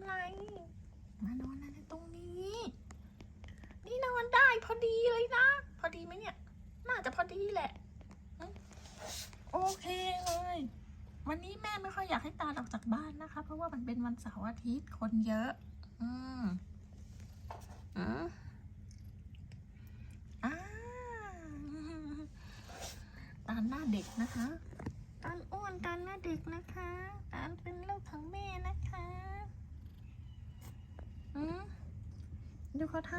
ำไร มานอนอะไรตรงนี้ นี่นอนได้พอดีเลยนะ พอดีไหมเนี่ย น่าจะพอดีแหละอืมโอเคเลย วันนี้แม่ไม่ค่อยอยากให้ตาลออกจากบ้านนะคะ เพราะว่ามันเป็นวันเสาร์อาทิตย์คนเยอะ อืมอืมอ่าตาลหน้าเด็กนะคะตาลอ้วนตาลหน้าเด็กนะคะตาลเป็นลูกของแม่นะคะอืม ดูเขาท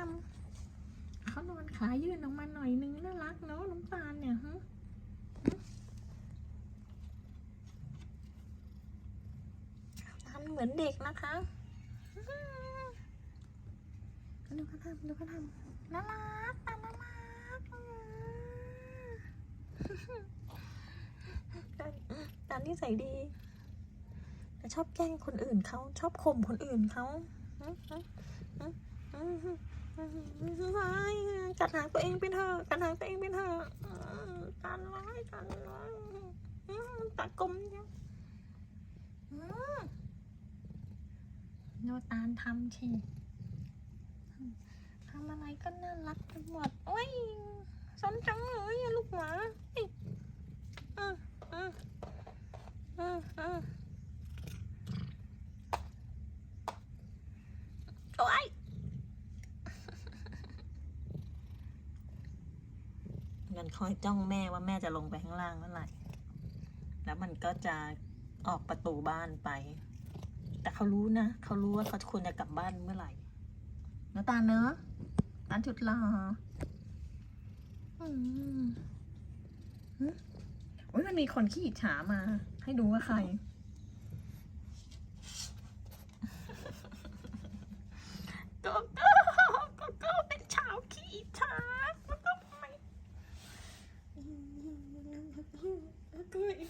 ำเขานอนขายื่นออกมาหน่อยนึงน่ารักเนาะน้ำตาลเนี่ยฮะทำเหมือนเด็กนะคะดูเขาทำดูเขาทำน่ารักตาน่ารักตาตานี่ใส่ดีแต่ชอบแกล้งคนอื่นเขาชอบข่มคนอื่นเขา กัดหางตัวเองไปเถอะกัดหางตัวเองไปเถอะตาร้ายตาร้ายตากลมเนี่ยโนตานทำชีทำอะไรก็น่ารักไปหมดโอ้ยสนจังเลยลูกหมาอ้ยอืมอืมอืมอืมโอ้ย มันคอยจ้องแม่ว่าแม่จะลงไปข้างล่างเมื่อไหร่ แล้วมันก็จะออกประตูบ้านไป แต่เขารู้นะ เขารู้ว่าเขาควรจะกลับบ้านเมื่อไหร่แล้วตาเนอะตาจุดหล่ออืมโอ้ยมันมีคนขี้อิจฉามา ให้ดูว่าใครกโก้โกโก้เป็นชาวขี้อิจฉาโกโก้ทำไม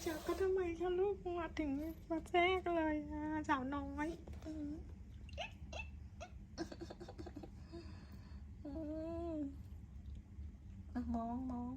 ก็อิจฉาก็ทำไมคะลูกมาถึงมาแทรกเลยอะสาวน้อยอืมมองมอง